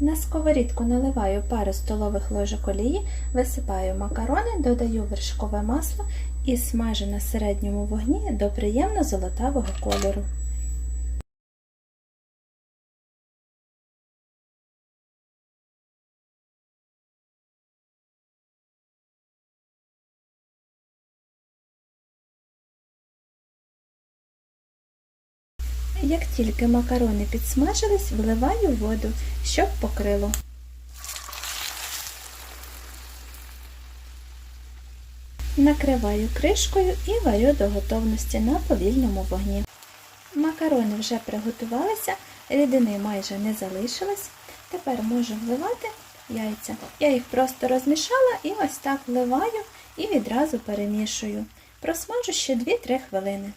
На сковорідку наливаю пару столових ложок олії, висипаю макарони, додаю вершкове масло і смажу на середньому вогні до приємно золотавого кольору. Як тільки макарони підсмажились, вливаю воду, щоб покрило. Накриваю кришкою і варю до готовності на повільному вогні. Макарони вже приготувалися, рідини майже не залишилось. Тепер можу вливати яйця. Я їх просто розмішала і ось так вливаю і відразу перемішую. Просмажу ще 2-3 хвилини.